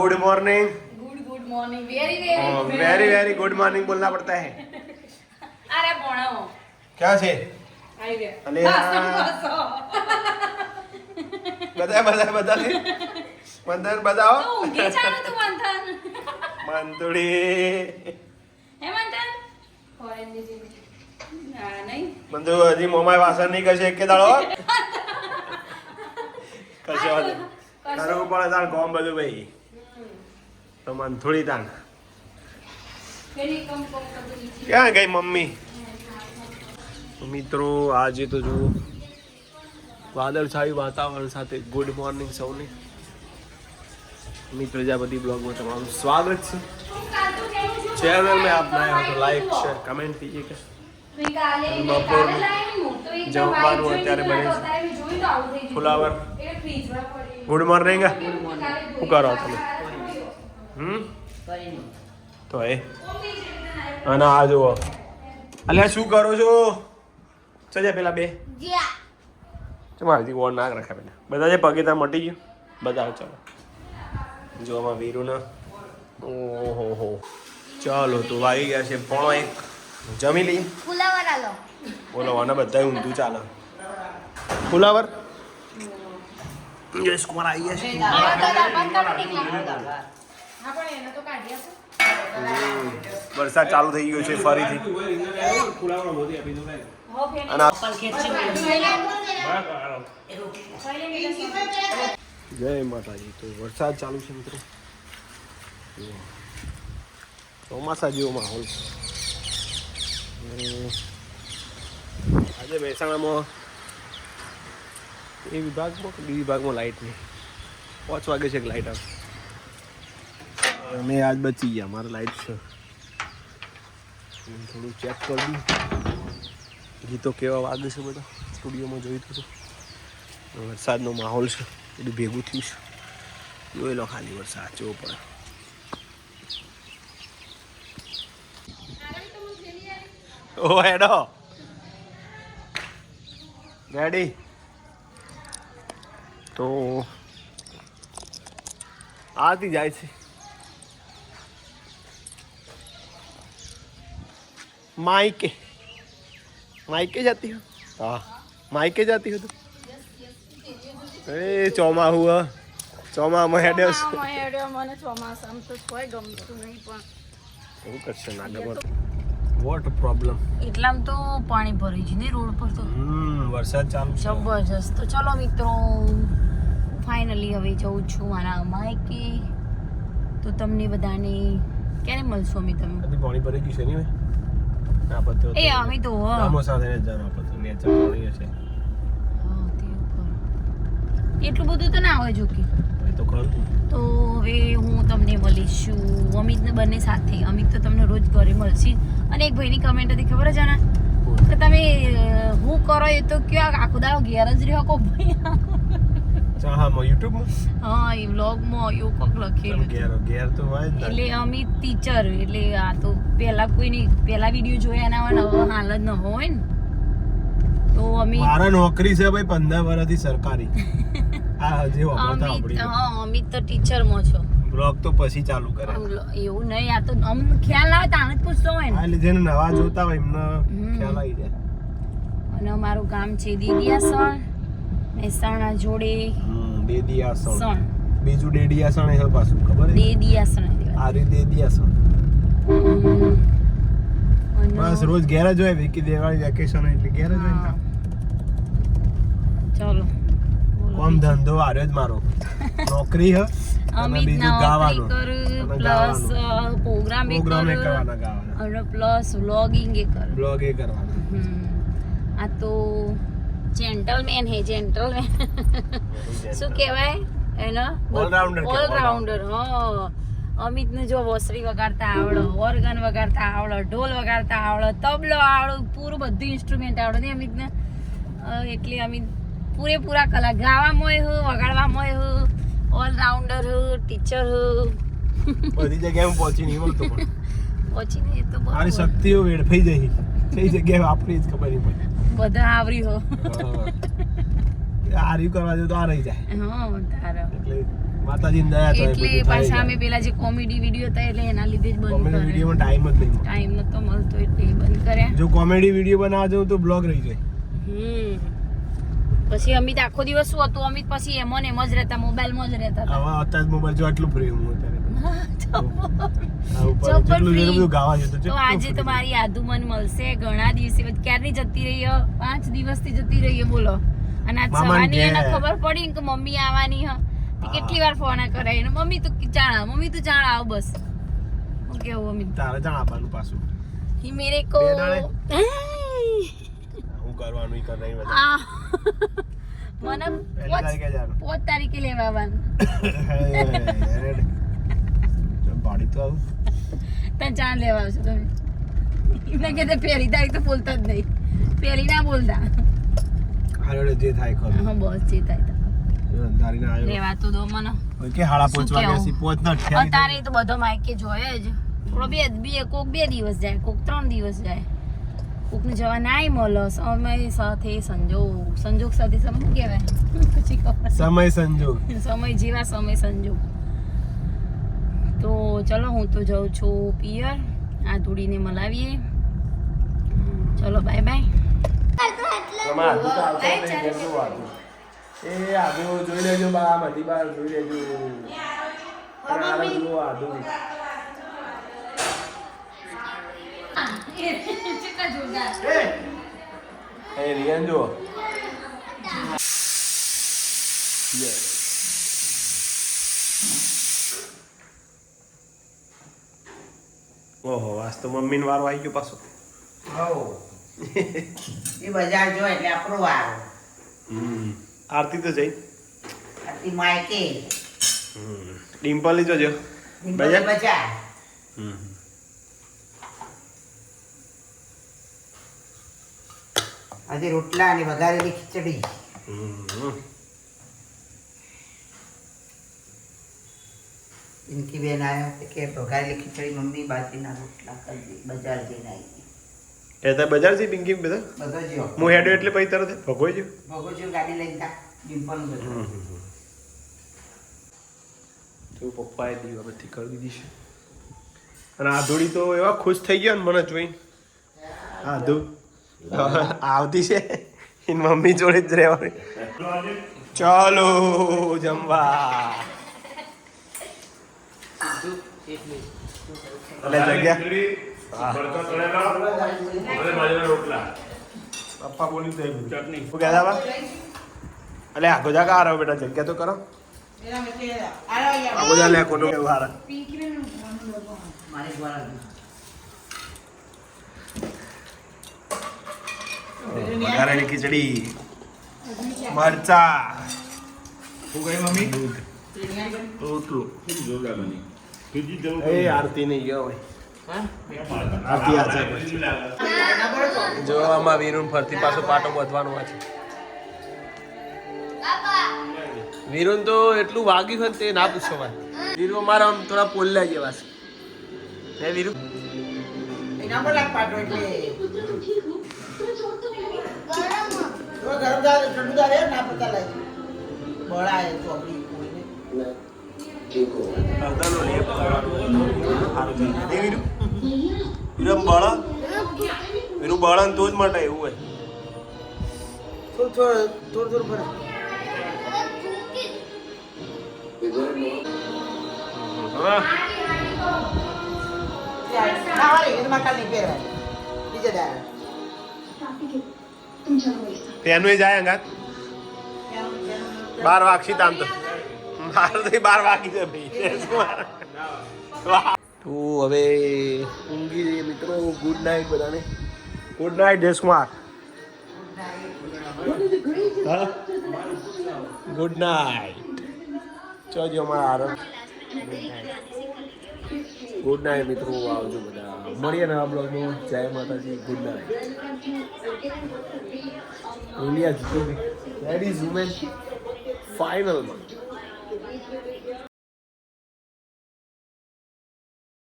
Good morning good good morning very very very very good morning बोलना पड़ता है અરે ભણાવો क्या છે આવી ગયા અલે ભાષણ આ. ભાષો. બધા બધા બધા મંથન બતાવો તો ઊંઘે જાણો તું મંથન મંતુડી હે મંથન ફોરેન ની જેવી. ના નહીં મંતુ હજી મોમાય વાસણ નહીં કરશે કે દાડો કરશે વાંધો નહીં. કરવું પડે તાર ગોમ બધું ભાઈ તો મંથુડી તાન પેલી કમ કમ કબૂલી છે. ક્યાં ગઈ મમ્મી તો મિત્રો આજે તો જો વાદળછાયું વાતાવરણ સાથે ગુડ મોર્નિંગ સૌને મિત્ર પ્રજાપતિ બ્લોગમાં તમારું સ્વાગત છે ચેનલ में आप नए हो तो लाइक शेयर कमेंट कीजिएगा કાલે બપોરનું કાલે લાવીને હું તો એકદમ જમવાનું white અત્યારે જોઈને બને છે. અત્યારે મેં જોયું તો આવું થઈ ગયું. ફુલાવર એ ફ્રીજમાં પડી. ગુડ મોર્નિંગ કાલે શું જોયું. કરો તમે હમ? તો એ. અને આ જુઓ. અલ્યા શું કરો છો? સજા પેલા બે. મારાથી વોર ના રાખે પેલા બધા જે પગે ત્યાં મટી ગયું બધા ચાલો. જો આમાં વીરુના ઓહો હો. ચાલો તો વાગી ગયા છે પોણો એક. જમી લઈ ફુલાવર આલો. બોલો આને બધા ઊંધું ચાલે. ફુલાવર જયેશ કુમાર આવી ગયા છે. વરસાદ ચાલુ થઈ ગયો છે ફરીથી. જય માતાજી તો વરસાદ ચાલુ છે મિત્રો. ચોમાસા જેવો માહોલ છે. આજે મહેસાણામાં એ વિભાગમાં કે બી વિભાગમાં લાઇટ નહીં. પાંચ વાગે છે લાઇટ આવે. અમે આજ બચી ગયા, મારે લાઈટ છે. થોડું ચેક કરી દઉં. ગીતો કેવા વાગે છે બધા? સ્ટુડિયોમાં જોયું તો વરસાદનો માહોલ છે, બધું ભેગું થયું છે. જોઈ લો ખાલી વરસાદ, જોવો પડે. ઓ હેડો. રેડી તો આથી જાય છે. માઈકે માઈકે જાતી હો હા માઈકે જાતી હો તું એ ચોમા હુआ ચોમામાં હેડ્યો છે ચોમાસામાં હેડ્યો, મને ચોમાસામાં તો કોઈ ગમતું નહીં પણ એવું કરશે ના વોટ પ્રોબ્લેમ એટલામાં તો પાણી ભરી જ નહીં રોડ પર તો હમ વરસાદ ચાલુ છે જબરજસ્ત તો ચલો મિત્રો ફાઇનલી હવે જઉં છું મારા માયકે તો તમને બધાને ક્યારે મળશો અમે તમે પાણી ભરી ગયું છે નહીં આ બધું એ અમે તો હ. સાથે ને બધું નેચર પાણી હશે હા, તે ઉપર. એટલું બધું તો ના હોય જો કે તો ખરું. તો હવે હું તમને મળીશું. અમિતને બંને સાથે. અમિત તો તમને રોજ ઘરે મળશે. અને એક ભાઈની કમેન્ટ હતી ખબર છે ને કે તમે હું કરો એ તો કયો આખો દાડો ઘેર જ રહ્યો કો ભાઈ? હા એ વ્લોગમાં એવું કોક લખેલું ઘેર ઘેર તો હોય એટલે અમિત ટીચર એટલે આ તો પહેલા કોઈની પહેલા વીડિયો જોયા ના હોય ને હાલ જ ન હોય ને. તો અમિત મારા નોકરી છે ભાઈ પંદર વર્ષથી સરકારી. હા હજી વાપરતા આપણી હા અમિત તો ટીચરમાં છો. બ્લોગ તો પછી ચાલુ કરે. એવું નહીં આ તો અમ ખ્યાલ આવે તાને જ પૂછતો હોય ને. ને નવા જોતા હોય એમને. ખ્યાલ આવી જાય. અને અમારું ગામ છે દેડિયાસણ મહેસાણા જોડે દેદિયાસણ બીજું દેડિયાસણ એ પાછું ખબર દેદિયાસણ આરી દેદિયાસણ બસ રોજ ઘેર જ હોય વિકી દેવાળી વેકેશન એટલે ઘેર જ હોય ને. ચલો કોમ ધંધો આર્યો જ મારો. નોકરી હ અમિત ગાવાનું. પ્લસ પ્રોગ્રામ એ કરવાના અને પ્લસ વ્લોગિંગ એ કર. વ્લોગ એ કરવાના. આ તો જેન્ટલમેન હે જેન્ટલમેન શું કહેવાય? એનો? કે ઓલરાઉન્ડર હા. અમિતને જો વોસરી વગાડતા આવડો ઓર્ગન વગાડતા આવડો ઢોલ વગાડતા આવડો તબલો આવડો પૂરું બધું ઇન્સ્ટ્રુમેન્ટ આવડે ને અમિતને. એટલે અમિત પૂરેપૂરા કલા. ગાવામાં હું વગાડવામાં હું ઓલરાઉન્ડર હું ટીચર હું. બધી જગ્યાએ હું પહોંચી નહીં મળતો પણ. પહોંચીને એ તો મારી. શક્તિઓ વેડફાઈ જઈ કઈ જગ્યાએ વાપરી જ ખબર નહીં પડે. બધા આવરી હો. હા. કરવા જો તો આ રહી જાય. હા તારો. એટલે માતાજીની દયા તો એટલે પાછા અમે પેલા જે કોમેડી વીડિયો હતા એટલે એના લીધે જ બંધ કોમેડી વિડીયોમાં ટાઈમ જ નહીં ટાઈમ નતો મળતો એટલે બંધ કર્યા. જો કોમેડી વીડિયો બનાવજો તો બ્લોગ રહી જાય. હમ. પછી અમિત આખો દિવસ શું હતું? અમિત પછી એમ ને એમ જ રહેતા મોબાઈલમાં જ રહેતા હવે અત્યારે મોબાઈલ જો આટલું ફ્રી હું આજે તો મારી આદુ મન મળશે ઘણા દિવસે ક્યારની જતી રહી હો? પાંચ દિવસથી જતી રહી બોલો. અને આજ સવારની એને ખબર પડી કે મમ્મી આવવાની હ? તે કેટલી વાર ફોન કરે? એને મમ્મી તું જાણા મમ્મી તું જાણા આવ બસ. હું કેવું મમ્મી? તારે જાણ પાછું. ઈ મેરે કો. હું. કરવાનું ઈ કરવાનું ઈ આ. મને તારીખે તારીખે લેવા આવવાનું. પાડી તો આવું. તને ચાણ લેવા આવશો તમે એમને કે પહેલી તારીખ તો બોલતા જ નહીં. પહેલી ના બોલતા. હારે જે થાય ખરું. હા બસ જે થાય તો. લેવા તો દો મને. ઓય કે હાડા વાગ્યા કેવું? સી પોચ ના ઠેરી અત્યારે તો બધો માઇકે જોયે જ. થોડો બે બે કોક બે દિવસ જાય કોક ત્રણ દિવસ જાય. કોકને જવા નાય મળો. સમય સાથે સંજોગ. સંજોગ સાથે સમય કહેવાય? પછી સમય સંજોગ. સમય જેવા સમય સંજોગ. તો ચલો હું તો જાઉં છું પિયર. આ ધૂળીને મલાવીએ. ચલો, બાય બાય. એ આદુ જોઈ લેજો બા બધી બાર જોઈ લેજો. એ રિયાન જુઓ. Yes. ઓહો આજ તો મમ્મીનો વારો આવી ગયો પાછો. હઉ. એ બજાર જો એટલે આપણો વારો. હમ આરતી તો જઈ. આરતી માયકે હમ ડિમ્પલ જોજો બજાર? બજાર. હમ. આજે રોટલા અને વઘારેલી ખીચડી. હમ. પિંકી બેન આવ્યા કે ભગાયેલી ખીચડી મમ્મી બાજીના રોટલા કરી બજાર જઈને આવી એ તો બજારથી પિંકી બધા? બધો જો હું હેડો એટલે પછી તરત ભગવાઈ ગયો. ભગોજી ગાડી લઈને તા ડિમ્પલ બધું તો પપ્પાએ બધી કરી દીધી છે. અને આધુડી તો એવા ખુશ થઈ ગયા ને મને જોઈને. આધુ આવતી છે. એની મમ્મી જોડે જ રહેવાની. ચાલો જમવા. પપ્પા બોલી તો ચટણી. શું કહેતા બા? એટલે આખો જા કા બેટા? જગ્યા તો કરો. આખો જા લે ખોટું કેવું હારા. મારે વઘારેલી ખીચડી. મરચા. શું મમ્મી? દૂધ. રોટલું જોરદાર બની? બીજી જરૂર એ આરતી નહીં ગયો હોય. આરતી જો આમાં વીરુન ફરતી પાછો પાટો બધવાનો છે. વીરુન તો એટલું વાગ્યું હોય તે ના પૂછો ભાઈ વીરુ અમારા આમ થોડા પોલ્યા જેવા છે. હે વીરુ? એના પર લાગ પાટો એટલે. તો ગરમ ઠંડુ દાળ એ ના? પતા લાગી. બળાય ચોપડી કોઈને. અડધાનો લેપ કરવાનો. સારું જાય. હે વીરુ. વીરુ આમ બળા? વીરુ બળા ને તો જ માટે એવું હોય. થોડું થોડું પેનું જાય અંગાત બાર વાગશી તામ તો. મારે તો બાર વાગી છે ભાઈ. તો હવે ઊંઘી જઈએ મિત્રો. ગુડ નાઇટ બધાને. Good night Jaykumar good night ચોજો અમારા આરામ ગુડ નાઇટ મિત્રો આવજો બધા. મળીએ નવા બ્લોગમાં. જય માતાજી ગુડ નાઇટ ઇન્ડિયા જીતો. લેડીઝ વુમેન ફાઇનલમાં